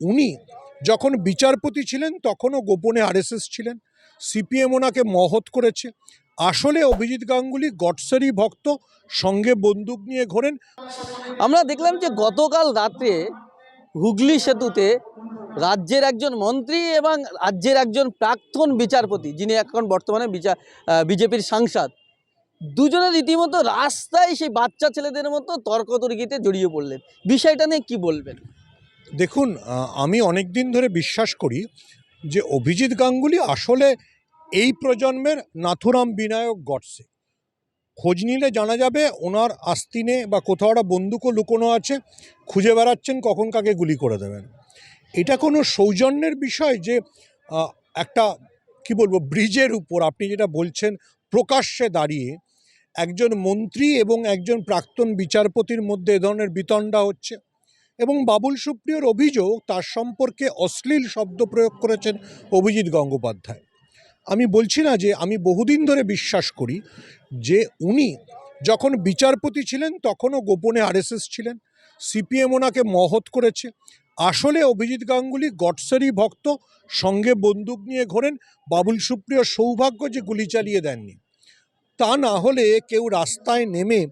উনি যখন বিচারপতি ছিলেন, তখনও গোপনে আরএসএস ছিলেন। সিপিএম ওনাকে মহৎ করেছে। আসলে অভিজিৎ গাঙ্গুলি গডসেরই ভক্ত, সঙ্গে বন্দুক নিয়ে ঘোরেন। আমরা দেখলাম যে গতকাল রাত্রে হুগলি সেতুতে রাজ্যের একজন মন্ত্রী এবং রাজ্যের একজন প্রাক্তন বিচারপতি, যিনি এখন বর্তমানে বিচার বিজেপির সাংসদ, দুজনে রীতিমতো রাস্তায় সেই বাচ্চা ছেলেদের মতো তর্কতর্কিতে জড়িয়ে পড়লেন। বিষয়টা নিয়ে কি বলবেন? দেখুন আমি অনেক দিন ধরে বিশ্বাস করি যে অভিজিৎ গাঙ্গুলি আসলে এই প্রজন্মের নাথুরাম বিনায়ক গডসে। খোঁজ নিলে জানা যাবে ওনার আস্তিনে বা কোথাও একটা বন্দুকও লুকোনো আছে, খুঁজে বেড়াচ্ছেন কখন কাকে গুলি করে দেবেন। এটা কোনো সৌজন্যের বিষয় যে একটা, কি বলব, ব্রিজের উপর আপনি যেটা বলছেন, প্রকাশ্যে দাঁড়িয়ে একজন মন্ত্রী এবং একজন প্রাক্তন বিচারপতির মধ্যে এ ধরনের বিতণ্ডা হচ্ছে। এবং বাবুল সুপ্রিয়র অভিযোগ তার সম্পর্কে অশ্লীল শব্দ প্রয়োগ করেছেন অভিজিৎ গঙ্গোপাধ্যায়। আমি বলছি না যে আমি বহুদিন ধরে বিশ্বাস করি যে উনি যখন বিচারপতি ছিলেন তখনও গোপনে আরএসএস ছিলেন, সিপিএম ওনাকে মহৎ করেছে। আসলে অভিজিৎ গাঙ্গুলি গডসেরই ভক্ত, সঙ্গে বন্দুক নিয়ে ঘোরেন, বাবুল সুপ্রিয় সৌভাগ্য যে গুলি চালিয়ে দেননি। তা না হলে কেউ রাস্তায় নেমে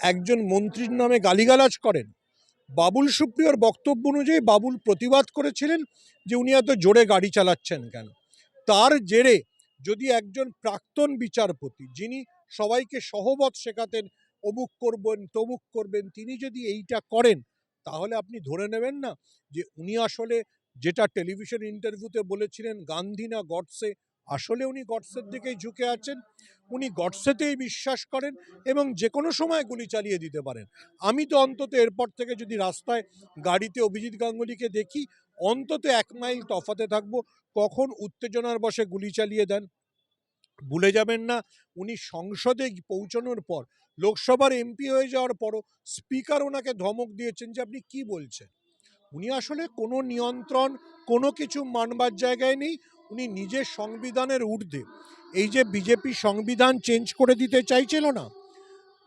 একজন মন্ত্রীর নামে গালিগালাজ করেন? বাবুল সুপ্রিয়র বক্তব্য অনুযায়ী বাবুল প্রতিবাদ করেছিলেন যে উনি এত জোরে গাড়ি চালাচ্ছেন কেন? তার জেরে যদি একজন প্রাক্তন বিচারপতি, যিনি সবাইকে সহবত শেখাতেন, অমুক করবেন, তমুক করবেন, তিনি যদি এইটা করেন, তাহলে আপনি ধরে নেবেন না যে উনি আসলে যেটা টেলিভিশন ইন্টারভিউতে বলেছিলেন, গান্ধী না গডসে আসলে উনি গডসের দিকেই ঝুঁকে আছেন, উনি গডসেতেই বিশ্বাস করেন এবং যে কোনো সময় গুলি চালিয়ে দিতে পারেন। আমি তো অন্তত এরপর থেকে যদি রাস্তায় গাড়িতে অভিজিৎ গাঙ্গুলিকে দেখি, অন্তত এক মাইল তফাতে থাকব, কখন উত্তেজনার বসে গুলি চালিয়ে দেন। ভুলে যাবেন না, উনি সংসদে পৌঁছানোর পর, লোকসভার এমপি হয়ে যাওয়ার পরও স্পিকার ওনাকে ধমক দিয়েছেন যে আপনি কি বলছেন? উনি আসলে কোনো নিয়ন্ত্রণ, কোনো কিছু মানবার জায়গায় নেই উনি নিজের সংবিধানের ঊর্ধ্বে। এই যে বিজেপি সংবিধান চেঞ্জ করে দিতে চাইছিল না,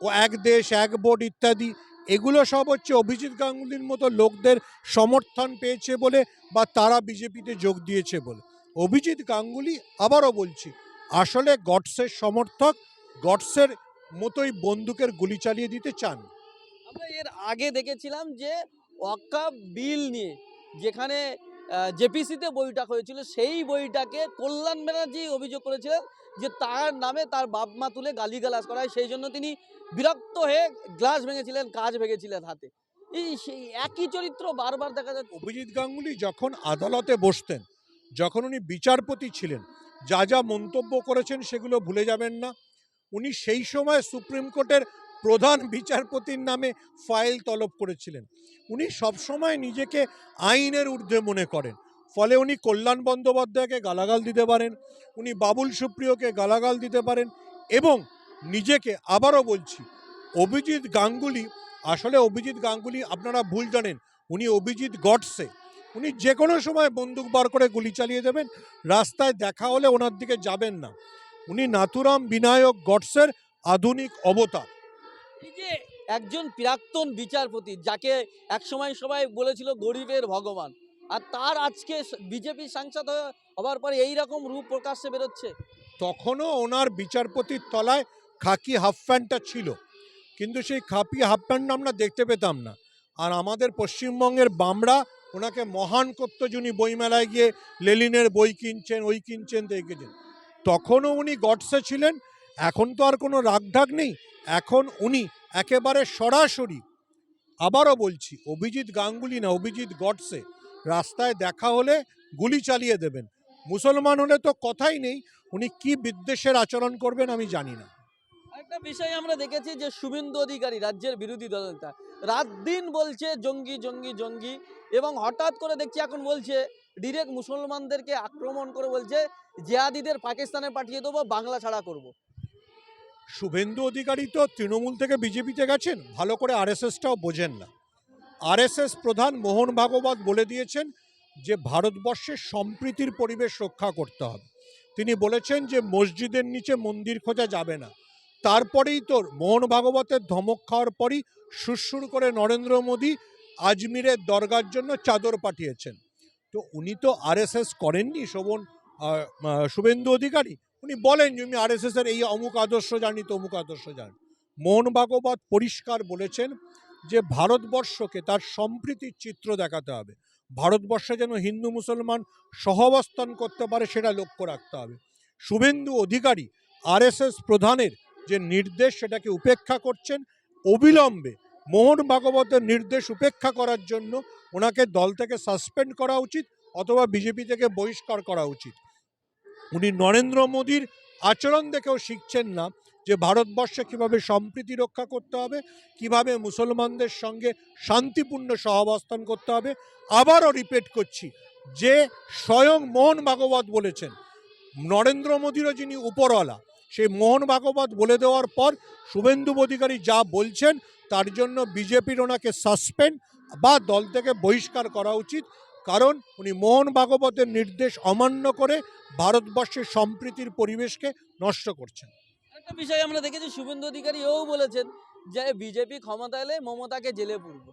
ও এক দেশ, এক ভোট ইত্যাদি, এগুলো সব হচ্ছে অভিজিৎ গাঙ্গুলির মতো লোকদের সমর্থন পেয়েছে বলে বা তারা বিজেপিতে যোগ দিয়েছে বলে। অভিজিৎ গাঙ্গুলি, আবারও বলছি, আসলে গডসের সমর্থক গডসের মতোই বন্দুকের গুলি চালিয়ে দিতে চান। আমরা এর আগে দেখেছিলাম যে ওয়াকাব বিল নিয়ে যেখানে জেপিসিতে বইটা হয়েছিল। সেই বইটাকে কল্যাণ ব্যানার্জি অভিযোগ করেছিলেন যে তার নামে তার বাপ মা তুলে গালিগালাজ করা হয়। সেই জন্য তিনি বিরক্ত হয়ে গ্লাস ভেঙেছিলেন কাজ ভেঙেছিলেন হাতে। এই সেই একই চরিত্র বারবার দেখা যাচ্ছে। অভিজিৎ গাঙ্গুলি যখন আদালতে বসতেন, যখন উনি বিচারপতি ছিলেন, যা যা মন্তব্য করেছেন সেগুলো ভুলে যাবেন না। উনি সেই সময় সুপ্রিম কোর্টের প্রধান বিচারপতির নামে ফাইল তলব করেছিলেন। উনি সবসময় নিজেকে আইনের ঊর্ধ্বে মনে করেন। ফলে উনি কল্যাণ বন্দ্যোপাধ্যায়কে গালাগাল দিতে পারেন, উনি বাবুল সুপ্রিয়কে গালাগাল দিতে পারেন এবং নিজেকে আবারও বলছি, অভিজিৎ গাঙ্গুলি, আসলে অভিজিৎ গাঙ্গুলি আপনারা ভুল জানেন, উনি অভিজিৎ গডসে। উনি যে কোনো সময় বন্দুক বার করে গুলি চালিয়ে দেবেন, রাস্তায় দেখা হলে ওনার দিকে যাবেন না। উনি নাথুরাম বিনায়ক গডসের আধুনিক অবতার। একজন প্রাক্তন বিচারপতি যাকে একসময় সবাই বলেছিল গরিবের ভগবান, আর তার আজকে বিজেপি সাংসদ হওয়ার পরে এই রকম রূপ প্রকাশ্যে বেরোচ্ছে। তখনও ওনার বিচারপতির তলায় খাকি হাফ প্যান্টটা ছিল, কিন্তু সেই খাপি হাফ প্যান্ট আমরা দেখতে পেতাম না। আর আমাদের পশ্চিমবঙ্গের বামরা ওনাকে মহান করতো যিনি বইমেলায় গিয়ে লেলিনের বই কিনছেন, ওই কিনছেন, দেখেছেন। তখনও উনি গডসে ছিলেন এখন তো আর কোনো রাগঢাক নেই, এখন উনি একেবারে সরাসরি। আবারও বলছি, অভিজিৎ গাঙ্গুলি না, অভিজিৎ গডসে, রাস্তায় দেখা হলে গুলি চালিয়ে দেবেন। মুসলমান হলে তো কথাই নেই, উনি কি বিদ্বেষের আচরণ করবেন আমি জানি না। একটা বিষয় আমরা দেখেছি যে শুভেন্দু অধিকারী, রাজ্যের বিরোধী দলনেতা, রাত দিন বলছে, জঙ্গি জঙ্গি জঙ্গি, এবং হঠাৎ করে দেখছি এখন বলছে ডিরেক্ট মুসলমানদেরকে আক্রমণ করে বলছে জিয়াদিদের পাকিস্তানে পাঠিয়ে দেবো, বাংলা ছাড়া করব। শুভেন্দু অধিকারী তো তৃণমূল থেকে বিজেপিতে গেছেন, ভালো করে আরএসএসটাও বোঝেন না। আরএসএস প্রধান মোহন ভাগবত বলে দিয়েছেন যে ভারতবর্ষের সম্প্রীতির পরিবেশ রক্ষা করতে হবে। তিনি বলেছেন যে, মসজিদের নিচে মন্দির খোঁজা যাবে না। তারপরেই তোর মোহন ভাগবতের ধমক খাওয়ার পরই সুরসুর করে নরেন্দ্র মোদী আজমিরের দরগার জন্য চাদর পাঠিয়েছেন। তো উনি তো আরএসএস করেননি, শোভন শুভেন্দু অধিকারী? উনি বলেন যে আরএসএস এর এই অমুক আদর্শ জানি, তমুক আদর্শ জানি। মোহন ভাগবত পরিষ্কার বলেছেন যে, ভারতবর্ষকে তার সম্প্রীতির চিত্র দেখাতে হবে। ভারতবর্ষে যেন হিন্দু, মুসলমান সহাবস্থান করতে পারে, সেটা লক্ষ্য রাখতে হবে। শুভেন্দু অধিকারী, আরএসএস প্রধানের যে নির্দেশ, সেটাকে উপেক্ষা করছেন অবিলম্বে। মোহন ভাগবতের নির্দেশ উপেক্ষা করার জন্য ওনাকে দল থেকে সাসপেন্ড করা উচিত অথবা বিজেপি থেকে বহিষ্কার করা উচিত। উনি নরেন্দ্র মোদীর আচরণ দেখেও শিখছেন না যে ভারতবর্ষে কীভাবে সম্প্রীতি রক্ষা করতে হবে, কীভাবে মুসলমানদের সঙ্গে শান্তিপূর্ণ সহাবস্থান করতে হবে। আবারও রিপিট করছি, যে স্বয়ং মোহন ভাগবত বলেছেন, নরেন্দ্র মোদীরও যিনি উপরওয়ালা, সেই মোহন ভাগবত বলে দেওয়ার পর শুভেন্দু অধিকারী যা বলছেন, তার জন্য বিজেপির ওনাকে সাসপেন্ড বা দল থেকে বহিষ্কার করা উচিত। কারণ উনি মোহন ভাগবতের নির্দেশ অমান্য করে ভারতবর্ষের সম্প্রীতির পরিবেশকে নষ্ট করছেন। একটা বিষয় আমরা দেখেছি শুভেন্দু অধিকারী এও বলেছেন যে বিজেপি ক্ষমতা এলে মমতাকে জেলে পুরব।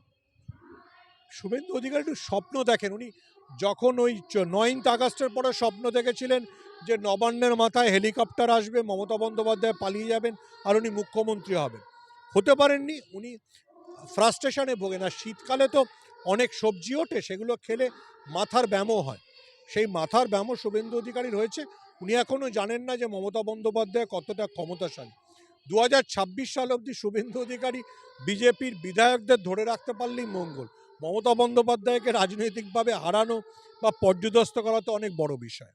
শুভেন্দু অধিকারী একটু স্বপ্ন দেখেন উনি যখন ওই নয়ন্থ আগস্টের পরে স্বপ্ন দেখেছিলেন যে নবান্নের মাথায় হেলিকপ্টার আসবে মমতা বন্দ্যোপাধ্যায় পালিয়ে যাবেন আর উনি মুখ্যমন্ত্রী হবেন। হতে পারেননি উনি ফ্রাস্ট্রেশনে ভোগেন। আর শীতকালে তো অনেক সবজি ওঠে, সেগুলো খেলে মাথার ব্যায়ামও হয়। সেই মাথার ব্যামও শুভেন্দু অধিকারী রয়েছে। উনি এখনও জানেন না যে মমতা বন্দ্যোপাধ্যায় কতটা ক্ষমতাশালী। দু হাজার ছাব্বিশ সাল অবধি শুভেন্দু অধিকারী বিজেপির বিধায়কদের ধরে রাখতে পারলেই মঙ্গল। মমতা বন্দ্যোপাধ্যায়কে রাজনৈতিকভাবে হারানো বা পর্যদস্ত করা তো অনেক বড় বিষয়।